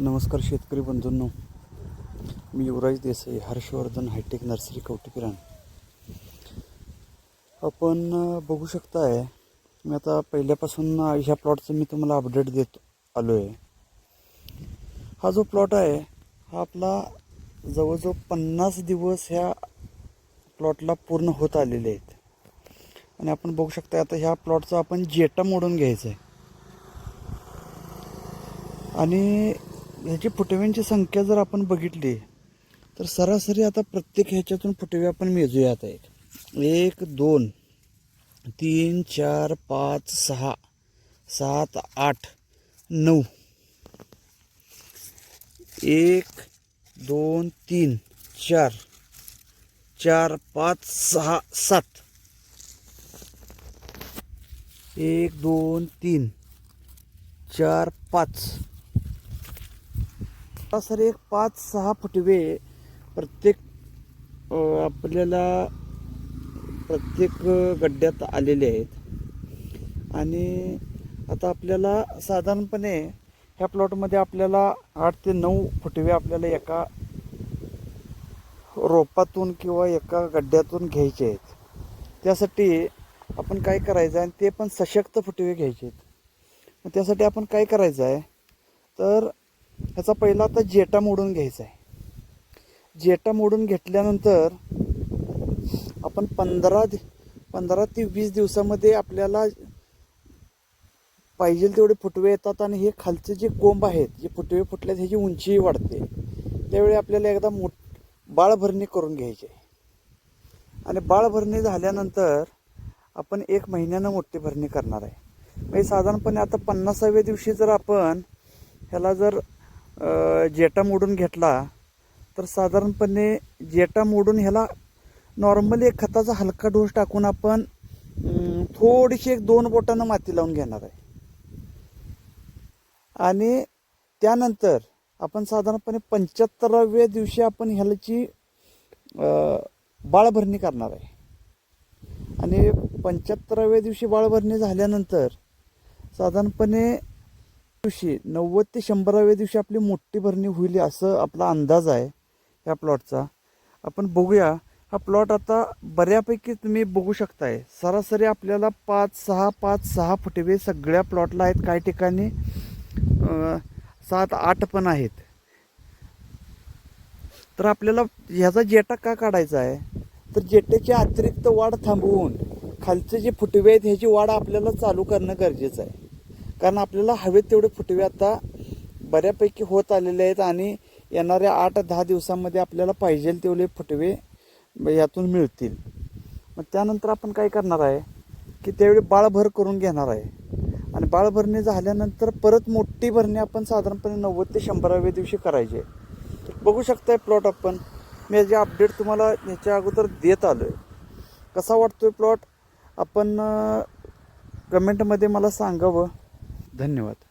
नमस्कार शेतकरी बंधूंनो. मी Yuvraj Desai Harshvardhan hi tech nursery कवटेकिराण आपण बघू बघू शकताय मी आता पहिल्यापासून ह्या प्लॉटचं मी तुम्हाला अपडेट देत आलो आहे हा जो प्लॉट आहे हा आपला जवळजवळ पन्नास दिवस ह्या प्लॉटला पूर्ण होत आलेले आहेत. आणि आपण बघू शकता आता ह्या प्लॉटचा आपण जेटा मोडून घ्यायचा आहे आणि ह्याची फुटव्यांची संख्या जर आपण बघितली तर सरासरी आता प्रत्येक ह्याच्यातून फुटवे आपण मेजूया आता एक एक दोन तीन चार पाच सहा सात आठ नऊ. एक दोन तीन चार चार पाच सहा सात. एक दोन तीन चार पाच. सरासरी एक पाच सहा फुटवे प्रत्येक आपल्याला प्रत्येक गड्ड्यात आलेले आहेत. आणि आता आपल्याला साधारणपणे ह्या प्लॉटमध्ये आपल्याला आठ ते नऊ फुटवे आपल्याला एका रोपातून किंवा एका गड्ड्यातून घ्यायचे आहेत. त्यासाठी आपण काय करायचं आहे आणि ते पण सशक्त फुटवे घ्यायचे आहेत. मग त्यासाठी आपण काय करायचं आहे? तर ह्याचा पहिला आता जेटा मोडून घ्यायचा आहे. जेटा मोडून घेतल्यानंतर आपण पंधरा दि पंधरा ते वीस दिवसामध्ये आपल्याला पाहिजे तेवढे फुटवे येतात आणि हे खालचे जे कोंब आहेत जे फुटवे फुटले ह्याची उंचीही वाढते. त्यावेळी आपल्याला एकदा मोठ बाळभरणी करून घ्यायची आहे. आणि बाळभरणी झाल्यानंतर आपण एक महिन्यानं मोठी भरणी करणार आहे. म्हणजे साधारणपणे आता पन्नासाव्या दिवशी जर आपण ह्याला जर जेटा मोडून घेतला तर साधारणपणे जेटा मोडून ह्याला नॉर्मली एक खताचा हलका डोस टाकून आपण थोडीशी एक दोन बोटानं माती लावून घेणार आहे. आणि त्यानंतर आपण साधारणपणे पंच्याहत्तराव्या दिवशी आपण ह्याची बाळभरणी करणार आहे. आणि पंच्याहत्तराव्या दिवशी बाळभरणी झाल्यानंतर साधारणपणे दिवशी नव्वद ते शंभराव्या दिवशी आपली मोठी भरणी होईल असं आपला अंदाज आहे ह्या प्लॉटचा. आपण बघूया हा प्लॉट आता बऱ्यापैकी तुम्ही बघू शकताय. सरासरी आपल्याला पाच सहा पाच सहा फुटवे सगळ्या प्लॉटला आहेत. काही ठिकाणी सात आठ पण आहेत. तर आपल्याला ह्याचा जेटा का काढायचा आहे? तर जेट्याची अतिरिक्त वाढ थांबवून खालचे जे फुटवे आहेत ह्याची वाढ आपल्याला चालू करणं गरजेचं आहे. कारण आपल्याला हवेत तेवढे फुटवे आता बऱ्यापैकी होत आलेले आहेत आणि येणाऱ्या आठ दहा दिवसांमध्ये आपल्याला पाहिजे तेवढे फुटवे यातून मिळतील. मग त्यानंतर आपण काय करणार आहे की त्यावेळी बाळभर करून घेणार आहे. आणि बाळभरणी झाल्यानंतर परत मोठी भरणी आपण साधारणपणे नव्वद ते शंभराव्या दिवशी करायची. आहे बघू शकताय प्लॉट आपण. मी याचे अपडेट तुम्हाला ह्याच्या अगोदर देत आलो आहे कसा वाटतोय प्लॉट? आपण कमेंटमध्ये मला सांगावं. धन्यवाद.